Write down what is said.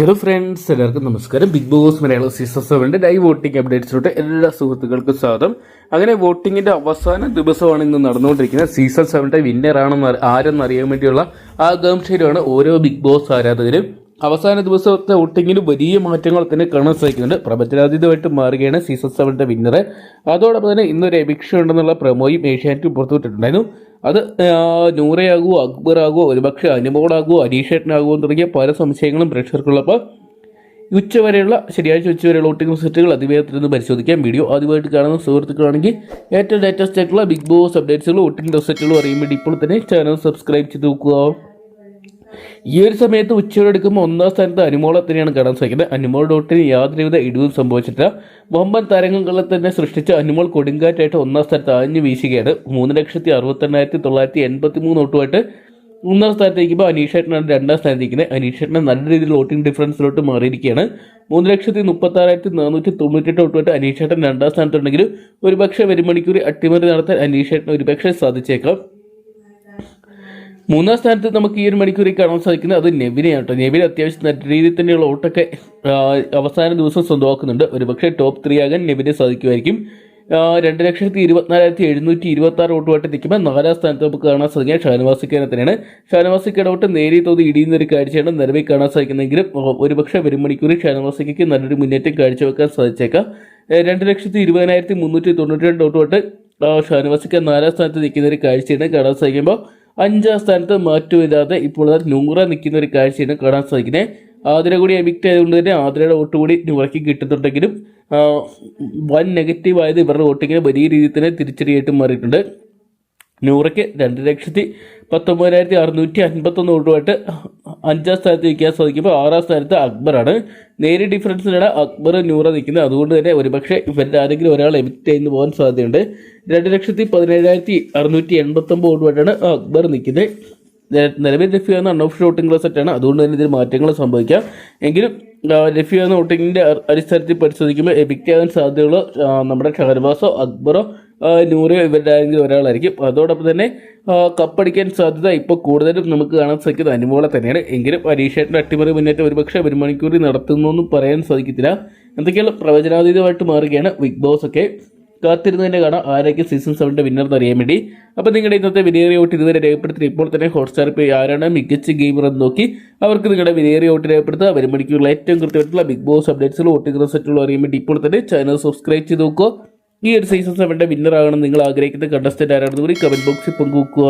Hello friends എല്ലാവർക്കും നമസ്കാരം. Big boss Malayalam season സെവന്റെ ലൈവ് വോട്ടിംഗ് അപ്ഡേറ്റ്സിലോട്ട് എല്ലാ സുഹൃത്തുക്കൾക്കും സ്വാഗതം. അങ്ങനെ വോട്ടിങ്ങിന്റെ അവസാന ദിവസമാണ് ഇന്ന് നടന്നുകൊണ്ടിരിക്കുന്നത്. സീസൺ സെവന്റെ വിന്നർ ആണെന്ന് ആരെന്ന് അറിയാൻ വേണ്ടിയുള്ള ആകാംക്ഷയിലാണ് ഓരോ ബിഗ് ബോസ് ആരാധകരും. അവസാന ദിവസത്തെ വോട്ടിങ്ങിന് വലിയ മാറ്റങ്ങൾ തന്നെ കാണാൻ സാധിക്കുന്നുണ്ട്. പ്രപഞ്ചരാതീതമായിട്ട് മാറുകയാണ് സീസൺ സെവന്റെ വിന്നർ അതോടൊപ്പം തന്നെ ഇന്നൊരു എവിക്ഷൻ ഉണ്ടെന്നുള്ള പ്രമോയും ഏഷ്യാനെറ്റ് പുറത്തുവിട്ടിട്ടുണ്ടായിരുന്നു. അത് നൂറയാകുമോ അക്ബറാകുമോ ഒരുപക്ഷെ അനുമോളാകുമോ അനീഷേട്ടനാകുമോ തുടങ്ങിയ പല സംശയങ്ങളും പ്രേക്ഷകർക്കുള്ളപ്പോൾ ഉച്ചവരെയുള്ള ശനിയാഴ്ച ഉച്ചവരെയുള്ള വോട്ടിംഗ് സെറ്റുകൾ അതിവേഗത്തിൽ നിന്ന് പരിശോധിക്കാം. വീഡിയോ ആദ്യമായിട്ട് കാണുന്ന സുഹൃത്തുക്കളാണെങ്കിൽ ഏറ്റവും ലേറ്റസ്റ്റ് ആയിട്ടുള്ള ബിഗ് ബോസ് അപ്ഡേറ്റ്സുകളും വോട്ടിംഗ് സെറ്റുകളും അറിയാൻ വേണ്ടി ഇപ്പോൾ തന്നെ ചാനൽ സബ്സ്ക്രൈബ് ചെയ്ത് നോക്കുക. ഈ ഒരു സമയത്ത് ഉച്ചയോടെടുക്കുമ്പോൾ ഒന്നാം സ്ഥാനത്ത് അനുമോളത്തിനെയാണ് കാണാൻ സാധിക്കുന്നത്. അനുമോൾ ഡോട്ടിന് യാതൊരുവിധ ഇടിവും സംഭവിച്ചിട്ടില്ല. വമ്പൻ തരംഗങ്ങളെ തന്നെ സൃഷ്ടിച്ച അനുമോൾ കൊടുങ്കാറ്റായിട്ട് ഒന്നാം സ്ഥാനത്ത് ആഞ്ഞു വീശുകയാണ്. മൂന്ന് ലക്ഷത്തി അറുപത്തെണ്ണായിരത്തി തൊള്ളായിരത്തി എൺപത്തി മൂന്ന് വോട്ടുമായിട്ട് ഒന്നാം സ്ഥാനത്തേക്കുമ്പോൾ അനീഷേട്ടനാണ് രണ്ടാം സ്ഥാനത്ത് ഇരിക്കുന്നത് അനീഷേട്ടനെ നല്ല രീതിയിൽ വോട്ടിംഗ് ഡിഫറൻസിലോട്ട് മാറിയിരിക്കുകയാണ്. മൂന്ന് ലക്ഷത്തി മുപ്പത്തി ആറായിരത്തി നാനൂറ്റി തൊണ്ണൂറ്റെട്ട് വോട്ടുമായിട്ട് അനീഷേട്ടൻ രണ്ടാം സ്ഥാനത്തുണ്ടെങ്കിലും ഒരുപക്ഷെ ഒരു മണിക്കൂർ അട്ടിമറി നടത്താൻ അനീഷേട്ടന് ഒരുപക്ഷെ സാധിച്ചേക്കാം. മൂന്നാം സ്ഥാനത്ത് നമുക്ക് ഈ ഒരു മണിക്കൂറിൽ കാണാൻ സാധിക്കുന്നത് അത് നെവിനെയാണ് കേട്ടോ. നെവിൻ അത്യാവശ്യം നല്ല രീതിയിൽ തന്നെയുള്ള വോട്ടൊക്കെ അവസാന ദിവസം സ്വന്തമാക്കുന്നുണ്ട്. ഒരുപക്ഷെ ടോപ്പ് ത്രീ ആകാൻ നെവിനെ സാധിക്കുമായിരിക്കും. രണ്ട് ലക്ഷത്തി ഇരുപത്തിനാലായിരത്തി എഴുന്നൂറ്റി ഇരുപത്തി ആറ് വോട്ടുമായിട്ട് നിൽക്കുമ്പോൾ നാലാം സ്ഥാനത്ത് നമുക്ക് കാണാൻ സാധിക്കുക ഷാനവാസിക്കാനെ തന്നെയാണ്. ഷാനവാസിക്കയുടെ വോട്ട് നേരിയ തോതിൽ ഇടിയുന്ന ഒരു കാഴ്ചയാണ് നിലവിൽ കാണാൻ സാധിക്കുന്നെങ്കിലും ഒരുപക്ഷെ വരും മണിക്കൂറിൽ ഷാനവാസിക്കയ്ക്ക് നല്ലൊരു മുന്നേറ്റം കാഴ്ചവെക്കാൻ സാധിച്ചേക്കാം. രണ്ട് ലക്ഷത്തി ഇരുപതിനായിരത്തി മുന്നൂറ്റി തൊണ്ണൂറ്റി രണ്ട് വോട്ടുമായിട്ട് ഷാനവാസിക്ക നാലാം സ്ഥാനത്ത് നിൽക്കുന്ന ഒരു കാഴ്ചയാണ് കാണാൻ സാധിക്കുമ്പോൾ അഞ്ചാം സ്ഥാനത്ത് മാറ്റമില്ലാതെ ഇപ്പോൾ അത് നൂറ നിൽക്കുന്ന ഒരു കാഴ്ചയാണ് കാണാൻ സാധിക്കുന്നത്. ആതിര കൂടി എവിക്റ്റ് ആയതുകൊണ്ട് തന്നെ ആതിരയുടെ വോട്ട് കൂടി നൂറയ്ക്ക് കിട്ടുന്നുണ്ടെങ്കിലും വൻ നെഗറ്റീവ് ആയത് ഇവരുടെ വോട്ടിങ്ങിന് വലിയ രീതിയിൽ തന്നെ തിരിച്ചടിയായിട്ട് മാറിയിട്ടുണ്ട്. നൂറയ്ക്ക് രണ്ട് ലക്ഷത്തി പത്തൊമ്പതിനായിരത്തി അറുന്നൂറ്റി അൻപത്തൊന്ന് വോട്ടുമായിട്ട് അഞ്ചാം സ്ഥാനത്ത് നിൽക്കാൻ സാധിക്കുമ്പോൾ ആറാം സ്ഥാനത്ത് അക്ബറാണ്. നേരിയ ഡിഫറൻസിലാണ് അക്ബർ നൂറ നിൽക്കുന്നത്. അതുകൊണ്ട് തന്നെ ഒരുപക്ഷെ ഇവരുടെ ആരെങ്കിലും ഒരാൾ എമിറ്റ് ചെയ്യുന്ന പോകാൻ സാധ്യതയുണ്ട്. രണ്ട് ലക്ഷത്തി പതിനേഴായിരത്തി അറുന്നൂറ്റി എൺപത്തൊമ്പത് വോട്ടുമായിട്ടാണ് അക്ബർ നിൽക്കുന്നത്. നിലവിൽ ലഭ്യ എന്ന അൺഓഫ് വോട്ടിംഗ് സെറ്റാണ് അതുകൊണ്ട് തന്നെ ഇതിൽ മാറ്റങ്ങൾ സംഭവിക്കാം. എങ്കിലും ലഭ്യ എന്ന വോട്ടിങ്ങിന്റെ അടിസ്ഥാനത്തിൽ പരിശോധിക്കുമ്പോൾ എബിക്റ്റ് ആകാൻ സാധ്യതയുള്ള നമ്മുടെ ഷഹർബാസോ അക്ബറോ നൂറോ ഇവരുടെ ഒരാളായിരിക്കും. അതോടൊപ്പം തന്നെ കപ്പടിക്കാൻ സാധ്യത ഇപ്പോൾ കൂടുതലും നമുക്ക് കാണാൻ സാധിക്കുന്നത് അനുമോളെ തന്നെയാണ്. എങ്കിലും അരീഷേട്ടന്റെ അട്ടിമറി മുന്നേറ്റം ഒരുപക്ഷെ ഒരു മണിക്കൂറിൽ നടത്തുന്നൊന്നും പറയാൻ സാധിക്കത്തില്ല. എന്തൊക്കെയാണ് പ്രവചനാതീതമായിട്ട് മാറുകയാണ് ബിഗ് ബോസ് ഒക്കെ. കാത്തിരുന്ന് തന്നെ കാണാം. ആരൊക്കെ സീസൺ സെവന്റെ വിന്നർ എന്നറിയാൻ വേണ്ടി. അപ്പോൾ നിങ്ങളുടെ ഇന്നത്തെ വിലയേറിയ ഓട്ട് ഇതുവരെ രേഖപ്പെടുത്തി ഇപ്പോൾ തന്നെ ഹോട്ട്സ്റ്റാർ പേ ആരാണ്? മികച്ച ഗെയിമർ എന്ന് നോക്കി. അവർക്ക് നിങ്ങളുടെ വിലയേറിയ ഓട്ട് രേഖപ്പെടുത്തുക. വരും മണിക്കൂറിൽ ഏറ്റവും കൃത്യമായിട്ടുള്ള ബിഗ് ബോസ് അപ്ഡേറ്റ്സുകൾ വോട്ടിംഗ് റിസൾട്ടുകളും അറിയാൻ വേണ്ടി ഇപ്പോൾ തന്നെ ചാനൽ സബ്സ്ക്രൈബ് ചെയ്ത് നോക്കുക. ഈ ഒരു സീസൺ സെവന്റെ വിന്നർ ആകണം നിങ്ങൾ ആഗ്രഹിക്കുന്ന കണ്ടസ്റ്റന്റ് ആരാണെന്ന് കൂടി കമന്റ് ബോക്സിൽ പങ്കുവെക്കുക.